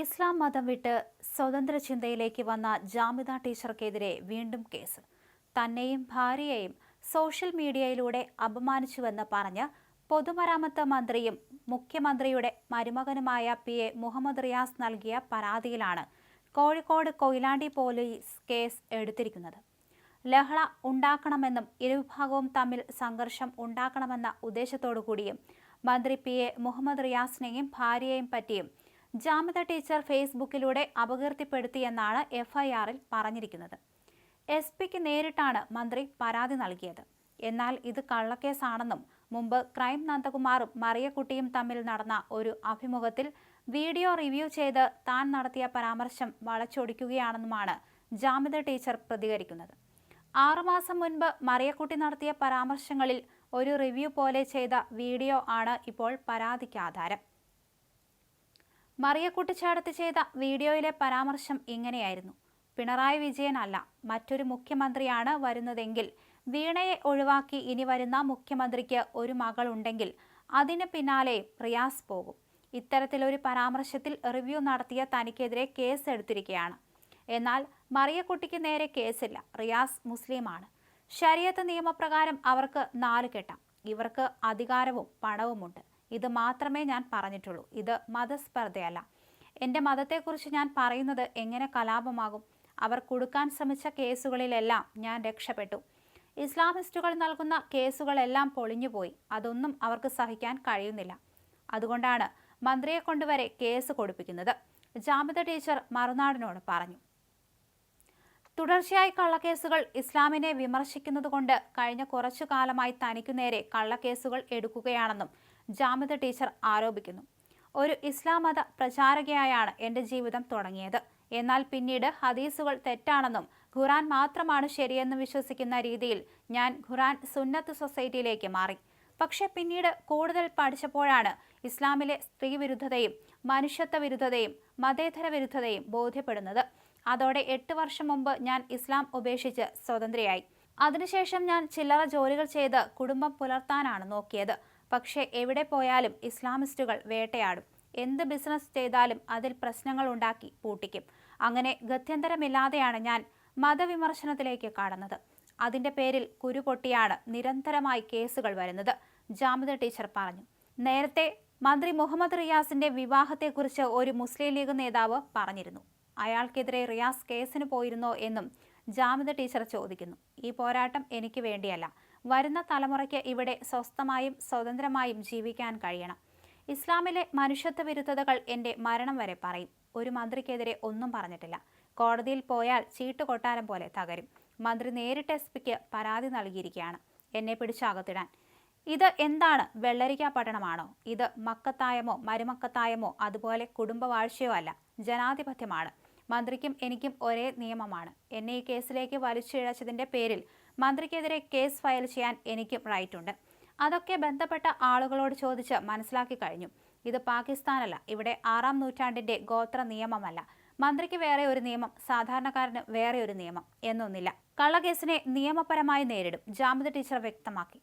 ഇസ്ലാം മതം വിട്ട് സ്വതന്ത്ര ചിന്തയിലേക്ക് വന്ന ജാമിദ ടീച്ചർക്കെതിരെ വീണ്ടും കേസ്. തന്നെയും ഭാര്യയെയും സോഷ്യൽ മീഡിയയിലൂടെ അപമാനിച്ചുവെന്ന് പറഞ്ഞ് പൊതുമരാമത്ത് മന്ത്രിയും മുഖ്യമന്ത്രിയുടെ മരുമകനുമായ പി. എ. മുഹമ്മദ് റിയാസ് നൽകിയ പരാതിയിലാണ് കോഴിക്കോട് കൊയിലാണ്ടി പോലീസ് കേസ് എടുത്തിരിക്കുന്നത്. ലഹള ഉണ്ടാക്കണമെന്നും ഇരുവിഭാഗവും തമ്മിൽ സംഘർഷം ഉണ്ടാക്കണമെന്ന ഉദ്ദേശത്തോടു കൂടിയും മന്ത്രി പി. എ. മുഹമ്മദ് റിയാസിനെയും ഭാര്യയെയും പറ്റിയും ജാമിത ടീച്ചർ ഫേസ്ബുക്കിലൂടെ അപകീർത്തിപ്പെടുത്തിയെന്നാണ് എഫ്ഐആറിൽ പറഞ്ഞിരിക്കുന്നത്. എസ് പിക്ക് നേരിട്ടാണ് മന്ത്രി പരാതി നൽകിയത്. എന്നാൽ ഇത് കള്ളക്കേസാണെന്നും മുമ്പ് ക്രൈം നന്ദകുമാറും മറിയക്കുട്ടിയും തമ്മിൽ നടന്ന ഒരു അഭിമുഖത്തിൽ വീഡിയോ റിവ്യൂ ചെയ്ത് താൻ നടത്തിയ പരാമർശം വളച്ചൊടിക്കുകയാണെന്നുമാണ് ജാമിത ടീച്ചർ പ്രതികരിക്കുന്നത്. ആറുമാസം മുൻപ് മറിയക്കുട്ടി നടത്തിയ പരാമർശങ്ങളിൽ ഒരു റിവ്യൂ പോലെ ചെയ്ത വീഡിയോ ആണ് ഇപ്പോൾ പരാതിക്ക് ആധാരം. മറിയക്കുട്ടി ചേർത്ത് ചെയ്ത വീഡിയോയിലെ പരാമർശം ഇങ്ങനെയായിരുന്നു. പിണറായി വിജയൻ അല്ല മറ്റൊരു മുഖ്യമന്ത്രിയാണ് വരുന്നതെങ്കിൽ വീണയെ ഒഴിവാക്കി ഇനി വരുന്ന മുഖ്യമന്ത്രിക്ക് ഒരു മകളുണ്ടെങ്കിൽ അതിന് പിന്നാലെ റിയാസ് പോകും. ഇത്തരത്തിലൊരു പരാമർശത്തിൽ റിവ്യൂ നടത്തിയ തനിക്കെതിരെ കേസ് എടുത്തിരിക്കുകയാണ് എന്നാൽ മറിയക്കുട്ടിക്ക് നേരെ കേസില്ല റിയാസ് മുസ്ലിമാണ്. ശരീരത്ത് നിയമപ്രകാരം അവർക്ക് നാല് കെട്ടാം. ഇവർക്ക് അധികാരവും പണവുമുണ്ട്. ഇത് മാത്രമേ ഞാൻ പറഞ്ഞിട്ടുള്ളൂ. ഇത് മതസ്പർദ്ധയല്ല. എന്റെ മതത്തെക്കുറിച്ച് ഞാൻ പറയുന്നത് എങ്ങനെ കലാപമാകും? അവർ കൊടുക്കാൻ ശ്രമിച്ച കേസുകളിലെല്ലാം ഞാൻ രക്ഷപ്പെട്ടു. ഇസ്ലാമിസ്റ്റുകൾ നൽകുന്ന കേസുകളെല്ലാം പൊളിഞ്ഞുപോയി. അതൊന്നും അവർക്ക് സഹിക്കാൻ കഴിയുന്നില്ല. അതുകൊണ്ടാണ് മന്ത്രിയെ കൊണ്ടുവരെ കേസ് കൊടുപ്പിക്കുന്നത്. ജാമിത ടീച്ചർ മറുനാടിനോട് പറഞ്ഞു. തുടർച്ചയായി കള്ളക്കേസുകൾ ഇസ്ലാമിനെ വിമർശിക്കുന്നതുകൊണ്ട് കഴിഞ്ഞ കുറച്ചു കാലമായി തനിക്കു നേരെ കള്ളക്കേസുകൾ എടുക്കുകയാണെന്നും ജാമിത ടീച്ചർ ആരോപിക്കുന്നു. ഒരു ഇസ്ലാം മത പ്രചാരകയായാണ് എന്റെ ജീവിതം തുടങ്ങിയത്. എന്നാൽ പിന്നീട് ഹദീസുകൾ തെറ്റാണെന്നും ഖുറാൻ മാത്രമാണ് ശരിയെന്നും വിശ്വസിക്കുന്ന രീതിയിൽ ഞാൻ ഖുറാൻ സുന്നത്ത് സൊസൈറ്റിയിലേക്ക് മാറി. പക്ഷെ പിന്നീട് കൂടുതൽ പഠിച്ചപ്പോഴാണ് ഇസ്ലാമിലെ സ്ത്രീ വിരുദ്ധതയും മനുഷ്യത്വ വിരുദ്ധതയും മതേതര വിരുദ്ധതയും ബോധ്യപ്പെടുന്നത്. അതോടെ എട്ട് വർഷം മുമ്പ് ഞാൻ ഇസ്ലാം ഉപേക്ഷിച്ച് സ്വതന്ത്രയായി. അതിനുശേഷം ഞാൻ ചില്ലറ ജോലികൾ ചെയ്ത് കുടുംബം പുലർത്താനാണ് നോക്കിയത്. പക്ഷേ എവിടെ പോയാലും ഇസ്ലാമിസ്റ്റുകൾ വേട്ടയാടും. എന്ത് ബിസിനസ് ചെയ്താലും അതിൽ പ്രശ്നങ്ങൾ ഉണ്ടാക്കി പൂട്ടിക്കും. അങ്ങനെ ഗത്യന്തരമില്ലാതെയാണ് ഞാൻ മതവിമർശനത്തിലേക്ക് കടന്നത്. അതിന്റെ പേരിൽ കുരുപൊട്ടിയാണ് നിരന്തരമായി കേസുകൾ വരുന്നത് ജാമിദ ടീച്ചർ പറഞ്ഞു. നേരത്തെ മന്ത്രി മുഹമ്മദ് റിയാസിന്റെ വിവാഹത്തെക്കുറിച്ച് ഒരു മുസ്ലിം ലീഗ് നേതാവ് പറഞ്ഞിരുന്നു. അയാൾക്കെതിരെ റിയാസ് കേസിന് പോയിരുന്നോ എന്നും ജാമിദ ടീച്ചർ ചോദിക്കുന്നു. ഈ പോരാട്ടം എനിക്ക് വേണ്ടിയല്ല. വരുന്ന തലമുറയ്ക്ക് ഇവിടെ സ്വസ്ഥമായും സ്വതന്ത്രമായും ജീവിക്കാൻ കഴിയണം. ഇസ്ലാമിലെ മനുഷ്യത്വ വിരുദ്ധതകൾ എന്റെ മരണം വരെ പറയും. ഒരു മന്ത്രിക്കെതിരെ ഒന്നും പറഞ്ഞിട്ടില്ല. കോടതിയിൽ പോയാൽ ചീട്ട് കൊട്ടാരം പോലെ തകരും. മന്ത്രി നേരിട്ട് എസ് പിക്ക് പരാതി നൽകിയിരിക്കുകയാണ്. എന്നെ പിടിച്ചകത്തിടാൻ ഇത് എന്താണ്? വെള്ളരിക്ക പട്ടണമാണോ? ഇത് മക്കത്തായമോ മരുമക്കത്തായമോ? അതുപോലെ കുടുംബവാഴ്ചയോ അല്ല. ജനാധിപത്യമാണ്. മന്ത്രിക്കും എനിക്കും ഒരേ നിയമമാണ്. എന്നെ ഈ കേസിലേക്ക് വലിച്ചിഴച്ചതിന്റെ പേരിൽ മന്ത്രിക്കെതിരെ കേസ് ഫയൽ ചെയ്യാൻ എനിക്കും റൈറ്റ് ഉണ്ട്. അതൊക്കെ ബന്ധപ്പെട്ട ആളുകളോട് ചോദിച്ച് മനസ്സിലാക്കി കഴിഞ്ഞു. ഇത് പാകിസ്ഥാനല്ല ഇവിടെ ആറാം നൂറ്റാണ്ടിന്റെ ഗോത്ര നിയമമല്ല. മന്ത്രിക്ക് വേറെ ഒരു നിയമം സാധാരണക്കാരന് വേറെ ഒരു നിയമം എന്നൊന്നില്ല. കള്ളക്കേസിനെ നിയമപരമായി നേരിടും ജാമ്യത ടീച്ചർ വ്യക്തമാക്കി.